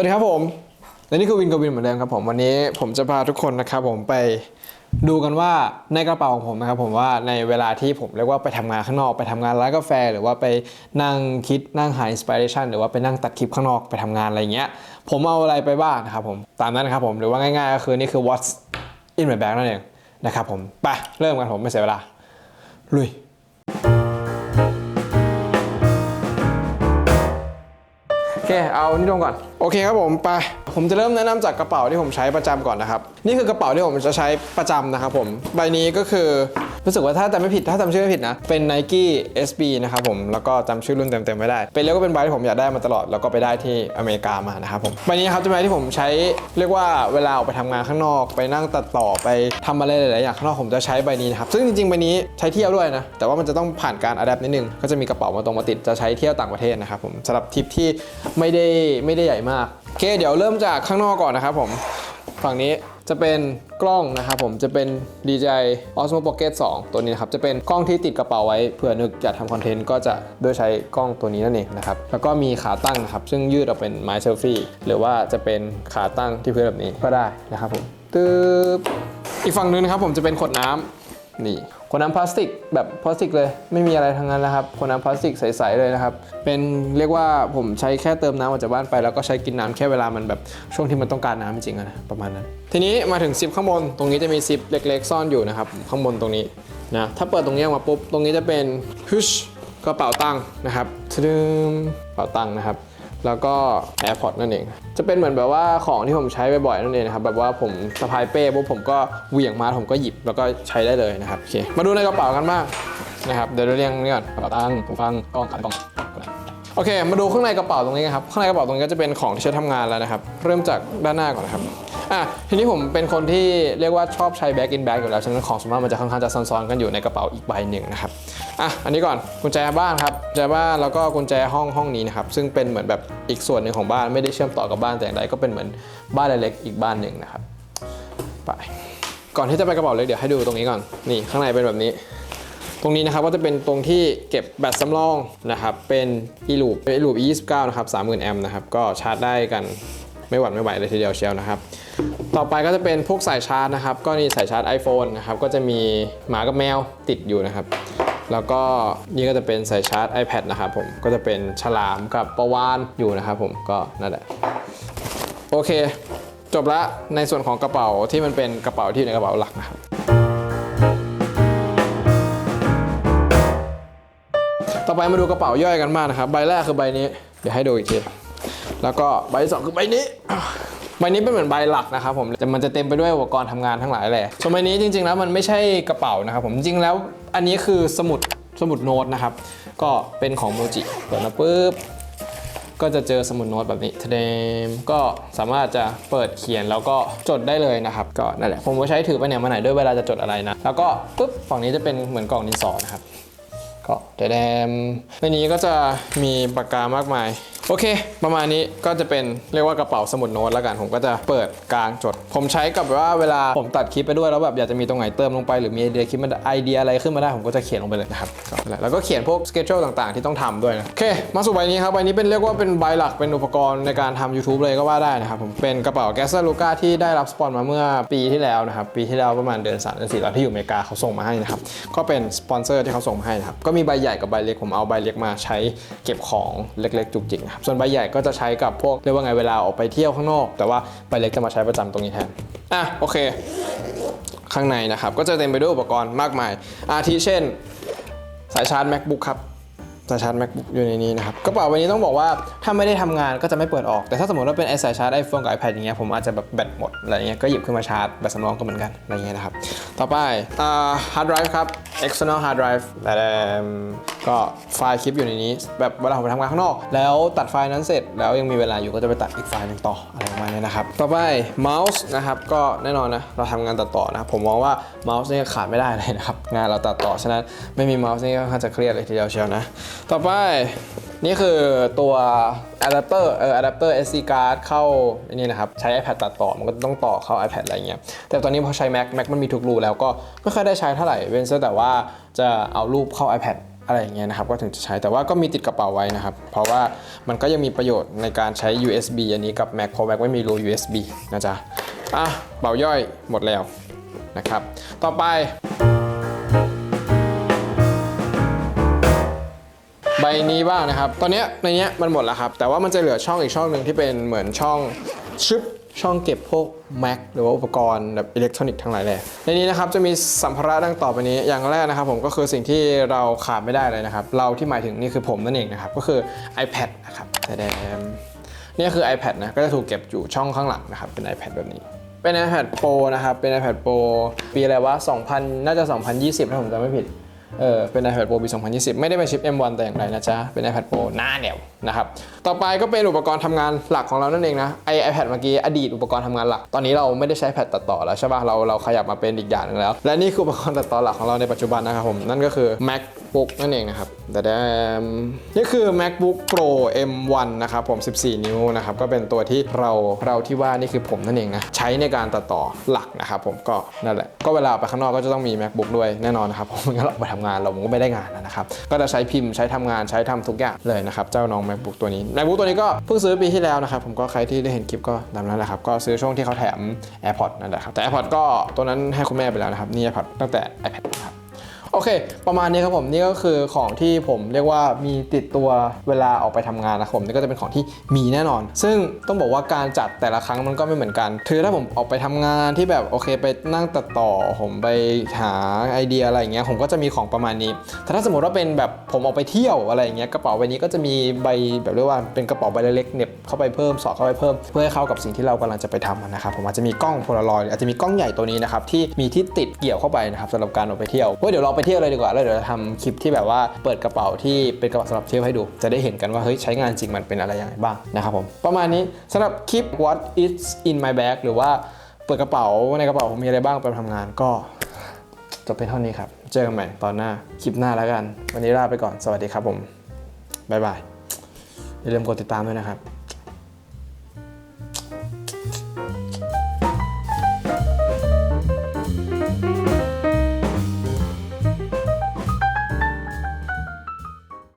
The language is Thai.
วัสดีครับผม และนี่คือวินกับวินเหมือนเดิมครับผมวันนี้ผมจะพาทุกคนนะครับผมไปดูกันว่าในกระเป๋าของผมนะครับผมว่าในเวลาที่ผมเรียกว่าไปทำงานข้างนอกไปทำงานร้านกาแฟ หรือว่าไปนั่งคิดนั่งหาอินสปิเรชันหรือว่าไปนั่งตัดคลิปข้างนอกไปทำงานอะไรเงี้ย ผมเอาอะไรไปบ้างนะครับผมตามนั้นนะครับผมหรือว่าง่ายๆก็คือนี่คือ what's in my bag นั่นเองนะครับผมไปเริ่มกันผมไม่เสียเวลาลุย เค เอานี่ลงก่อน โอเคครับผมไป ผมจะเริ่มแนะนำจากกระเป๋าที่ผมใช้ประจำก่อนนะครับ นี่คือกระเป๋าที่ผมจะใช้ประจำนะครับผม ใบนี้ก็คือรู้สึกว่าถ้าจำไม่ผิดถ้าจำชื่อไม่ผิดนะ เป็น Nike SB นะครับผม แล้วก็จำชื่อรุ่นเต็มๆไม่ได้ เป็นเรียกว่าเป็นใบที่ผมอยากได้มาตลอด แล้วก็ไปได้ที่อเมริกามานะครับผมใบนี้ครับจะเป็นใบที่ผมใช้เรียกว่าเวลาออกไปทำงานข้างนอก ไปนั่งตัดต่อไปทำอะไรหลายๆอย่างข้างนอกผมจะใช้ใบนี้นะครับ ซึ่งจริงๆใบนี้ใช้เที่ยวด้วยนะ แต่ว่ามันจะต้องผ่านการอัดแอปนิดนึง ก็จะมีกระเป๋ามาตรงมาติด จะใช้เที่ยวต่างประเทศนะครับผมสำหรับทริปที่ไม่ได้ไม่ได้ใหญ่มาก โอเค เดี๋ยวเริ่มจากข้างนอกก่อนนะครับผม ฝั่งนี้ จะเป็นกล้องนะครับผมจะเป็น DJI Osmo Pocket 2 ตัวนี้นะครับ จะเป็นกล้องที่ติดกระเป๋าไว้เผื่อนึกจะทำคอนเทนต์ก็จะโดยใช้กล้องตัวนี้นั่นเองนะครับ แล้วก็มีขาตั้งนะครับ ซึ่งยืดออกเป็นไม้เซลฟี่หรือว่าจะเป็นขาตั้งที่พื้นแบบนี้ก็ได้นะครับผมตึ๊บอีกฝั่งหนึงนะครับผมจะเป็นขวดน้ำนี่ ขวดน้ำพลาสติกแบบพลาสติกเลย ไม่มีอะไรทั้งนั้นนะครับขวดน้ำพลาสติกใสๆเลยนะครับ เป็นเรียกว่าผมใช้แค่เติมน้ำออกจากบ้านไป แล้วก็ใช้กินน้ำแค่เวลามันแบบช่วงที่มันต้องการน้ำจริงๆนะประมาณนั้น ทีนี้มาถึงซิปข้างบนตรงนี้จะมีซิปเล็กๆ ซ่อนอยู่นะครับข้างบนตรงนี้นะถ้าเปิดตรงนี้ออกมาปุ๊บตรงนี้จะเป็นฮึชกระเป๋าตังค์นะครับทะดึมกระเป๋าตังค์นะครับ แล้วก็ AirPods นั่นเอง จะเป็นเหมือนแบบว่าของที่ผมใช้บ่อยๆนั่นเองนะครับ แบบว่าผมสะพายเป้ปุ๊บผมก็เหวี่ยงมาผมก็หยิบแล้วก็ใช้ได้เลยนะครับโอเคมาดูในกระเป๋ากันบ้างนะครับเดี๋ยวเรียงนี่ก่อนกระเป๋าตังค์หูฟังกล้องขันกล้อง โอเค มาดูข้างในกระเป๋าตรงนี้กันครับ ข้างในกระเป๋าตรงนี้ก็จะเป็นของที่ใช้ทำงานแล้วนะครับ เริ่มจากด้านหน้าก่อนนะครับ อะ ทีนี้ผมเป็นคนที่เรียกว่าชอบใช้แบ็กอินแบ็กอยู่แล้ว ฉะนั้นของสมมติมันจะค่อนข้างจะซ้อนๆกันอยู่ในกระเป๋าอีกใบหนึ่งนะครับ อะ อันนี้ก่อน กุญแจบ้านครับ กุญแจบ้านแล้วก็กุญแจห้องห้องนี้นะครับ ซึ่งเป็นเหมือนแบบอีกส่วนหนึ่งของบ้าน ไม่ได้เชื่อมต่อกับบ้านแต่อย่างใด ก็เป็นเหมือนบ้านเล็กๆอีกบ้านหนึ่งนะครับ ไป ก่อนที่จะไปกระเป๋าเล็กเดี๋ยวให้ดูตรงนี้ก่อน นี่ข้างในเป็นแบบนี้ ตรงนี้นะครับก็จะเป็นตรงที่เก็บแบตสำรองนะครับ เป็น e loop e loop e 2 9 นะครับ 30,000 แอมป์นะครับ ก็ชาร์จได้กันไม่หวั่นไม่ไหวเลยทีเดียวเชียวนะครับ ต่อไปก็จะเป็นพวกสายชาร์จนะครับ ก็นี่สายชาร์จ iPhone นะครับ ก็จะมีหมากับแมวติดอยู่นะครับ แล้วก็นี่ก็จะเป็นสายชาร์จ iPad นะครับผม ก็จะเป็นฉลามกับประวานอยู่นะครับผม ก็นั่นแหละ โอเค จบละในส่วนของกระเป๋าที่มันเป็นกระเป๋าที่อยู่ในกระเป๋าหลักนะครับ ไปมาดูกระเป๋าย่อยกันบ้างนะครับ ใบแรกคือใบนี้ เดี๋ยวให้ดูอีกที แล้วก็ใบที่สองคือใบนี้ ใบนี้เป็นเหมือนใบหลักนะครับผมแต่มันจะเต็มไปด้วยอุปกรณ์ทำงานทั้งหลายแหละส่วนใบนี้จริงๆแล้วมันไม่ใช่กระเป๋านะครับผมจริงๆแล้วอันนี้คือสมุดสมุดโน้ตนะครับ ก็เป็นของโมจิเปิดมาปุ๊บก็จะเจอสมุดโน้ตแบบนี้ทเดมก็สามารถจะเปิดเขียนแล้วก็จดได้เลยนะครับ ก็นั่นแหละผมก็ใช้ถือไปไหนมาไหนด้วยเวลาจะจดอะไรนะ แล้วก็ปุ๊บฝั่งนี้จะเป็นเหมือนกล่องดินสอนะครับ ก็แดมในนี้ก็จะมีปากกามากมาย โอเค ประมาณนี้ก็จะเป็นเรียกว่ากระเป๋าสมุดโน้ตแล้วกัน ผมก็จะเปิดกลางจด ผมใช้กับว่าเวลาผมตัดคลิปไปด้วยแล้วแบบอยากจะมีตรงไหนเติมลงไปหรือมีไอเดียคลิปมันไอเดียอะไรขึ้นมาได้ผมก็จะเขียนลงไปเลยนะครับก็แล้วก็เขียนพวกสเกจ u ต่างๆ ที่ต้องทำด้วยนะโอเค มาสู่ใบนี้ครับใบนี้เป็นเรียกว่าเป็นใบหลักเป็นอุปกรณ์ในการทำ YouTube เลยก็ว่าได้นะครับผมเป็นกระเป๋าแกสซลูก้าที่ได้รับสปอนมาเมื่อปีที่แล้วนะครับปีที่แล้วประมาณเดือน3เดือน4ตอนที่อยู่อเมริกาเขาส่งมาให้นะครับก็เป็นสปอนเซอร์ที่เขาส่งมาให้นะครับก็มีใบใหญ่กับใบเล็กผมเอาใบเล็กมาใช้เก็บของเล็กๆจุกจิกนะครับส่วนใบใหญ่ก็จะใช้กับพวกเรียกว่าไงเวลาออกไปเที่ยวข้างนอก แต่ว่าใบเล็กจะมาใช้ประจำตรงนี้แทนอะโอเค ข้างในนะครับก็จะเต็มไปด้วยอุปกรณ์มากมาย อาทิเช่น สายชาร์จ macbook ครับสายชาร์จ macbook อยู่ในนี้นะครับกระเป๋าใบนี้ต้องบอกว่าถ้าไม่ได้ทำงานก็จะไม่เปิดออกแต่ถ้าสมมติว่าเป็นไอสายชาร์จ iPhone กับ iPad อย่างเงี้ยผมอาจจะแบบแบตหมดอะไรเงี้ยก็หยิบขึ้นมาชาร์จแบตสำรองก็เหมือนกันอะไรเงี้ยนะครับต่อไปอ่า hard drive ครับ external hard drive แต่ก็ไฟล์คลิปอยู่ในนี้ แบบเวลาผมไปทำงานข้างนอก แล้วตัดไฟล์นั้นเสร็จ แล้วยังมีเวลาอยู่ก็จะไปตัดอีกไฟล์หนึงต่ออะไรประมาณนี้นะครับ ต่อไปเมาส์นะครับก็แน่นอนนะเราทำงานตัดต่อนะผมมองว่าเมาส์นี่ขาดไม่ได้เลยนะครับงานเราตัดต่อฉะนั้นไม่มีเมาส์นี่ก็ค่อนข้างจะเครียดเลยทีเดียวเชียวนะ ต่อไป นี่คือตัวอะแดปเตอร์เอออะแดปเตอร์ SD card เข้าอันนี่นะครับ ใช้ iPad ตัดต่อ มันก็ต้องต่อเข้า iPad อะไรเงี้ย แต่ตอนนี้พอใช้ Mac Mac มันมีทุกรูแล้วก็ไม่ค่อยได้ใช้เท่าไหร่เว้นแต่ว่าจะเอารูปเข้า iPad อะไรอย่างเงี้ยนะครับก็ถึงจะใช้แต่ว่าก็มีติดกระเป๋าไว้นะครับ เพราะว่ามันก็ยังมีประโยชน์ในการใช้ USB อันนี้กับ Mac เพราะ Mac ไม่มีรู USB นะจ๊ะอะเป๋าย่อยหมดแล้วนะครับ ต่อไป นี้บ้างนะครับ ตอนนี้ในเนี้ยมันหมดแล้วครับ แต่ว่ามันจะเหลือช่องอีกช่องหนึ่งที่เป็นเหมือนช่องชึบช่องเก็บพวก Mac หรือว่าอุปกรณ์แบบอิเล็กทรอนิกส์ทั้งหลายแหละในนี้นะครับจะมีสัมภาระดังต่อไปนี้ อย่างแรกนะครับผมก็คือสิ่งที่เราขาดไม่ได้เลยนะครับ เราที่หมายถึงนี่คือผมนั่นเองนะครับ ก็คือ iPad นะครับแสดงนี่คือ iPad นะ ก็จะถูกเก็บอยู่ช่องข้างหลังนะครับ เป็น iPad แบบนี้ เป็น iPad Pro นะครับ เป็น iPad Pro ปีอะไรวะ 2000 น่าจะ 2020 ถ้าผมจำไม่ผิด เออเป็น iPad Pro ปี 2020 ไม่ได้เป็นชิป M1 แต่อย่างไรนะจ๊ะ เป็น iPad Pro หน้าแนวนะครับ ต่อไปก็เป็นอุปกรณ์ทำงานหลักของเรานั่นเองนะไอ iPad เมื่อกี้อดีตอุปกรณ์ทำงานหลัก ตอนนี้เราไม่ได้ใช้แพดตัดต่อแล้วใช่ป่ะ เราเราขยับมาเป็นอีกอย่างหนึงแล้ว และนี่คืออุปกรณ์ตัดต่อหลักของเราในปัจจุบันนะครับผม นั่นก็คือ MacBook นั่นเองนะครับแต่แดมนี่คือ MacBook Pro M1 นะครับผม 14 นิ้วนะครับ ก็เป็นตัวที่เราเราที่ว่านี่คือผมนั่นเองนะ ใช้ในการตัดต่อหลักนะครับผม ก็นั่นแหละ ก็เวลาไปข้างนอกก็จะต้องมี MacBook ด้วยแน่นอนนะครับผมงั้นเราไปทำงานเราก็ไม่ได้งานนะครับ ก็จะใช้พิมพ์ใช้ทำงานใช้ทำทุกอย่างเลยนะครับ เจ้าน้อง MacBook ตัวนี้ MacBook ตัวนี้ก็เพิ่งซื้อปีที่แล้วนะครับ ผมก็ใครที่ได้เห็นคลิปก็ตามนั้นแหละครับ ก็ซื้อช่วงที่เขาแถม AirPods นั่นแหละครับ แต่ AirPods ก็ตัวนั้นให้คุณแม่ไปแล้วนะครับ นี่ AirPods ตั้งแต่ iPad นะครับ โอเค ประมาณนี้ครับผมนี่ก็คือของที่ผมเรียกว่ามีติดตัวเวลาออกไปทำงานนะครับผมนี่ก็จะเป็นของที่มีแน่นอน ซึ่งต้องบอกว่าการจัดแต่ละครั้งมันก็ไม่เหมือนกันคือถ้าผมออกไปทำงานที่แบบโอเคไปนั่งตัดต่อ ผมไปหาไอเดียอะไรอย่างเงี้ยผมก็จะมีของประมาณนี้ แต่ถ้าสมมติว่าเป็นแบบผมออกไปเที่ยวอะไรอย่างเงี้ยกระเป๋าใบนี้ก็จะมีใบแบบเรียกว่าเป็นกระเป๋าใบเล็กๆเน็บเข้าไปเพิ่มสอดเข้าไปเพิ่มเพื่อให้เข้ากับสิ่งที่เรากำลังจะไปทำนะครับผมอาจจะมีกล้องโพลารอยด์อาจจะมีกล้องใหญ่ตัวนี้นะครับที่มีที่ติดเกี่ยวเข้าไปนะครับสำหรับการออกไปเที่ยวเว้ยเดี๋ยวเราไปเที่ยวเลยดีกว่าแล้วเดี๋ยวทำคลิปที่แบบว่าเปิดกระเป๋าที่เป็นกระเป๋าสำหรับเที่ยวให้ดู จะได้เห็นกันว่าเฮ้ยใช้งานจริงมันเป็นอะไรยังไงบ้างนะครับผมประมาณนี้สำหรับคลิป what is in my bag หรือว่าเปิดกระเป๋าในกระเป๋าผมมีอะไรบ้างไปทำงานก็จบเป็นเท่านี้ครับ เจอกันใหม่ตอนหน้า คลิปหน้าแล้วกัน วันนี้ลาไปก่อน สวัสดีครับผม บ๊ายบาย อย่าลืมกดติดตามด้วยนะครับ